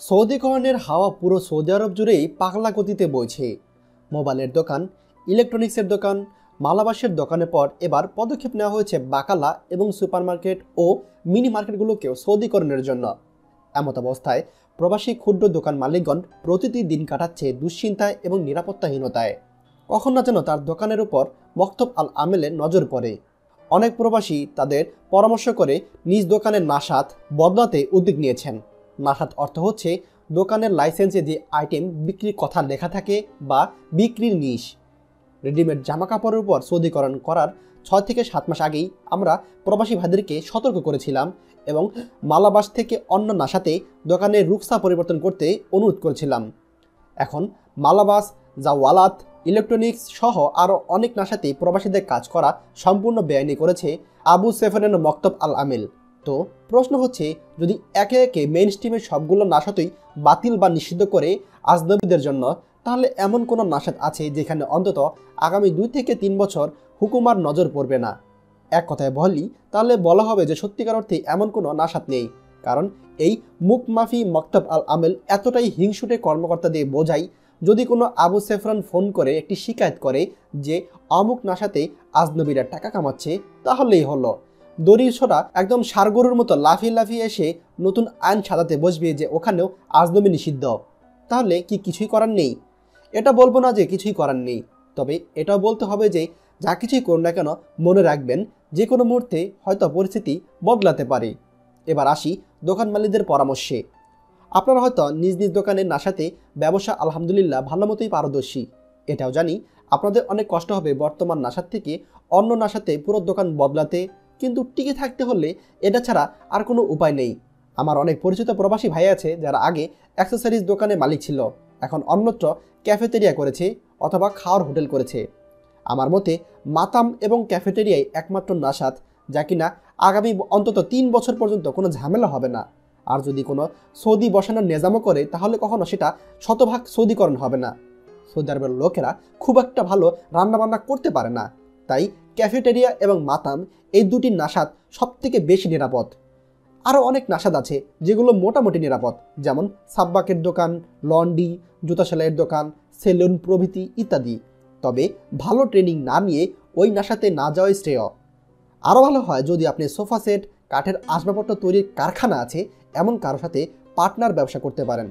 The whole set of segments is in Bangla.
সৌদিকরণের হাওয়া পুরো সৌদি আরব জুড়েই পাগলা গতিতে বইছে। মোবাইলের দোকান, ইলেকট্রনিক্সের দোকান, মালাবাসের দোকানের পর এবার পদক্ষেপ নেওয়া হয়েছে বাকালা এবং সুপারমার্কেট ও মিনি মার্কেটগুলোকেও সৌদিকরণের জন্য। এমত অবস্থায় প্রবাসী ক্ষুদ্র দোকান মালিকগণ প্রতিটি দিন কাটাচ্ছে দুশ্চিন্তায় এবং নিরাপত্তাহীনতায়। কখন না যেন তার দোকানের উপর মক্তব আল আমেলে নজর পড়ে। অনেক প্রবাসী তাদের পরামর্শ করে নিজ দোকানের নাসাত বদলাতে উদ্যোগ নিয়েছেন। নাসাত অর্থ হচ্ছে, দোকানের লাইসেন্সে যে আইটেম বিক্রির কথা লেখা থাকে বা বিক্রির নিশ। রেডিমেড জামা কাপড়ের উপর সৌদিকরণ করার ছয় থেকে সাত মাস আগেই আমরা প্রবাসী ভাইদেরকে সতর্ক করেছিলাম এবং মালাবাস থেকে অন্য নাসাতে দোকানের রুকসা পরিবর্তন করতে অনুরোধ করেছিলাম। এখন মালাবাস, জাওয়ালাত, ইলেকট্রনিক্স সহ আরও অনেক নাসাতেই প্রবাসীদের কাজ করা সম্পূর্ণ বেআইনি করেছে আবু সেফানের মক্তব আল আমিল তো প্রশ্ন হচ্ছে, যদি একে একে মেইন স্ট্রিমের সবগুলো নাসাতই বাতিল বা নিষিদ্ধ করে আজনবীদের জন্য, তাহলে এমন কোনো নাসাত আছে যেখানে অন্তত আগামী দুই থেকে তিন বছর হুকুমার নজর পড়বে না? এক কথায় বলি তাহলে বলা হবে যে সত্যিকার অর্থে এমন কোনো নাসাত নেই। কারণ এই মুখমাফি, মক্তব আল আমেল এতটাই হিংসুটে কর্মকর্তা দিয়ে বোঝাই, যদি কোনো আবু সেফরান ফোন করে একটি শিকায়ত করে যে অমুক নাসাতে আজনবীরা টাকা কামাচ্ছে, তাহলেই হলো। দড়ির ছোড়া একদম সারগরুর মতো লাফিয়ে লাফিয়ে এসে নতুন আইন সাজাতে বসবে যে ওখানেও আজনবী নিষিদ্ধ। তাহলে কি কিছুই করার নেই? এটা বলব না যে কিছুই করার নেই। তবে এটা বলতে হবে যে যা কিছুই করুন না কেন, মনে রাখবেন যে কোনো মুহূর্তে হয়তো পরিস্থিতি বদলাতে পারে। এবার আসি দোকান মালিকদের পরামর্শে। আপনারা হয়তো নিজ নিজ দোকানের নাসাতে ব্যবসা আলহামদুলিল্লাহ ভালো মতোই পারদর্শী। এটাও জানি আপনাদের অনেক কষ্ট হবে বর্তমান নাসার থেকে অন্য নাসাতে পুরো দোকান বদলাতে। কিন্তু টিকে থাকতে হলে এটা ছাড়া আর কোনো উপায় নেই। আমার অনেক পরিচিত প্রবাসী ভাই আছে যারা আগে অ্যাক্সেসরিজ দোকানে মালিক ছিল। এখন অন্যত্র ক্যাফেটেরিয়া করেছে অথবা খাওয়ার হোটেল করেছে। আমার মতে মাতাম এবং ক্যাফেটেরিয়ায় একমাত্র নাসাদ যা কিনা আগামী অন্তত তিন বছর পর্যন্ত কোনো ঝামেলা হবে না। আর যদি কোনো সৌদি বসানোর নেজামও করে, তাহলে কখনো সেটা শতভাগ সৌদিকরণ হবে না। সৌদি আরবের লোকেরা খুব একটা ভালো রান্নাবান্না করতে পারে না। তাই ক্যাফেটেরিয়া এবং মাতাম এই দুটি নাসাদ সবথেকে বেশি নিরাপদ। আরও অনেক নাসাদ আছে যেগুলো মোটামুটি নিরাপদ, যেমন সাব্বাকের দোকান, লন্ডি জুতা সেলাইয়ের দোকান, সেলুন প্রভৃতি ইত্যাদি। তবে ভালো ট্রেনিং না নিয়ে ওই নাসাতে না যাওয়াই শ্রেয়। আরও ভালো হয় যদি আপনি সোফা সেট, কাঠের আসবাবপত্র তৈরির কারখানা আছে, এমন কারও সাথে পার্টনার ব্যবসা করতে পারেন।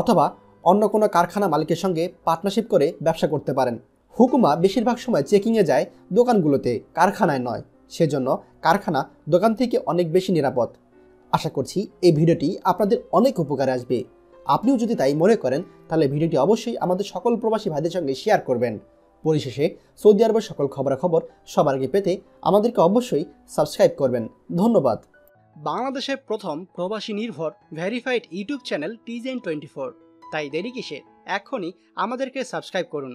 অথবা অন্য কোনো কারখানা মালিকের সঙ্গে পার্টনারশিপ করে ব্যবসা করতে পারেন। হুকুমা বেশিরভাগ সময় চেকিংয়ে যায় দোকানগুলোতে, কারখানায় নয়। সেজন্য কারখানা দোকান থেকে অনেক বেশি নিরাপদ। আশা করছি এই ভিডিওটি আপনাদের অনেক উপকারে আসবে। আপনিও যদি তাই মনে করেন, তাহলে ভিডিওটি অবশ্যই আমাদের সকল প্রবাসী ভাইদের সঙ্গে শেয়ার করবেন। পরিশেষে সৌদি আরবের সকল খবরাখবর সবার আগে পেতে আমাদেরকে অবশ্যই সাবস্ক্রাইব করবেন। ধন্যবাদ। বাংলাদেশের প্রথম প্রবাসী নির্ভর ভেরিফাইড ইউটিউব চ্যানেল টিজেন টোয়েন্টি ফোর। তাই দেরি কিসে এখনই আমাদেরকে সাবস্ক্রাইব করুন।